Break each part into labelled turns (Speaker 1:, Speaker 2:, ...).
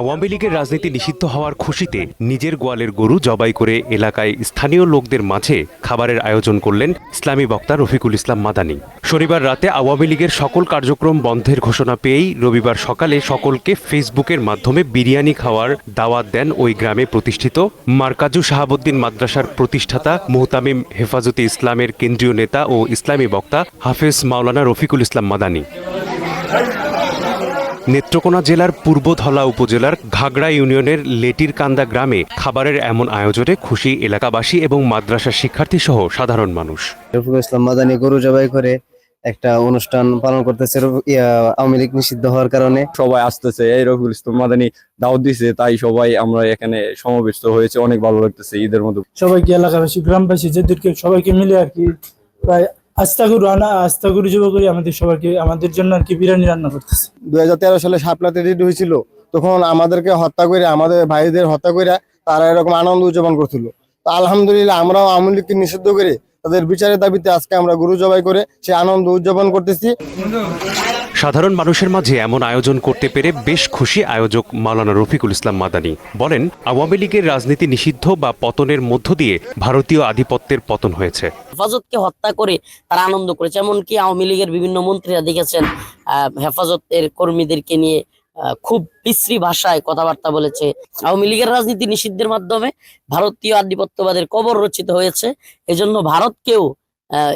Speaker 1: আওয়ামী লীগের রাজনীতি নিষিদ্ধ হওয়ার খুশিতে নিজের গোয়ালের গরু জবাই করে এলাকায় স্থানীয় লোকদের মাঝে খাবারের আয়োজন করলেন ইসলামী বক্তা রফিকুল ইসলাম মাদানী। শনিবার রাতে আওয়ামী লীগের সকল কার্যক্রম বন্ধের ঘোষণা পেয়েই রবিবার সকালে সকলকে ফেসবুকের মাধ্যমে বিরিয়ানি খাওয়ার দাওয়াত দেন ওই গ্রামে প্রতিষ্ঠিত মার্কাজু শাহাবুদ্দিন মাদ্রাসার প্রতিষ্ঠাতা মুহতামিম হেফাজতে ইসলামের কেন্দ্রীয় নেতা ও ইসলামী বক্তা হাফেজ মাওলানা রফিকুল ইসলাম মাদানী। নেত্রকোনা জেলার পূর্ব পূর্বধলা উপজেলার ঘাগড়া ইউনিয়নের লেটিরকান্দা গ্রামে খাবারের এমন আয়োজনে খুশি এলাকাবাসী এবং মাদ্রাসা শিক্ষার্থী সহ সাধারণ মানুষ।
Speaker 2: রফিকুল ইসলাম মাদানি গরু জবাই করে একটা অনুষ্ঠান পালন করতেছে আওয়ামী লীগ নিষিদ্ধ হওয়ার কারণে।
Speaker 3: সবাই আসতেছে এই রফিকুল ইসলাম মাদানি দাওয়াত দিছে তাই সবাই আমরা এখানে সমাবেশ হয়েছে অনেক ভালো লাগতেছে ঈদের মধ্যে।
Speaker 4: সবাইকে এলাকাবাসী গ্রামবাসী যাদেরকে সবাইকে মিলে আর কি প্রায় আস্থা গুরু আনা আস্থা গুরু যুব করি আমাদের সবাইকে, আমাদের জন্য আর কি বিরিয়ানি রান্না করতেছে।
Speaker 5: দুই হাজার তেরো সালে সাপলাতে রেডি হয়েছিল, তখন আমাদেরকে হত্যা করে, আমাদের ভাইদের হত্যা করে তারা এরকম আনন্দ উদযাপন করছিল। তো আলহামদুলিল্লাহ আমরাও আওয়ামী লীগকে নিষিদ্ধ করে তাদের বিচারের দাবিতে আজকে আমরা গরু জবাই করে সে আনন্দ উদযাপন করতেছি।
Speaker 1: সাধারণ মানুষের মাঝে এমন আয়োজন করতে পেরে বেশ খুশি আয়োজক মাওলানা রফিকুল ইসলাম মাদানী। বলেন, আওয়ামী লীগের রাজনীতি নিষিদ্ধ বা পতনের মধ্য দিয়ে ভারতীয় আধিপত্যের পতন হয়েছে।
Speaker 6: হেফাজতকে হত্যা করে তারা আনন্দ করেছে, এমনকি আওয়ামী লীগের বিভিন্ন মন্ত্রীরা দেখেছেন হেফাজতের কর্মীদেরকে নিয়ে খুব বিশ্রী ভাষায় কথাবার্তা বলেছে। আওয়ামী লীগের রাজনীতি নিষিদ্ধের মাধ্যমে ভারতীয় আধিপত্যবাদের কবর রচিত হয়েছে। এজন্য ভারতকেও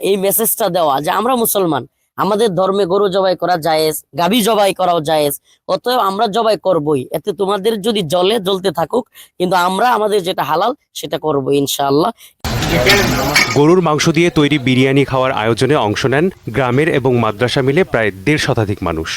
Speaker 6: এই মেসেজটা দেওয়া যে আমরা মুসলমান আমাদের ধর্মে গরু জবাই করা জায়েজ, গাভী জবাই করাও জায়েজ। অতএব আমরা জবাই করবই। এতে তোমাদের যদি জলে জ্বলতে থাকুক, কিন্তু আমরা আমাদের যেটা হালাল, সেটা করব ইনশাআল্লাহ।
Speaker 1: গরুর মাংস দিয়ে তৈরি বিরিয়ানি খাওয়ার আয়োজনে অংশ নেন গ্রামের এবং মাদ্রাসা মিলে প্রায় দেড় শতাধিক মানুষ।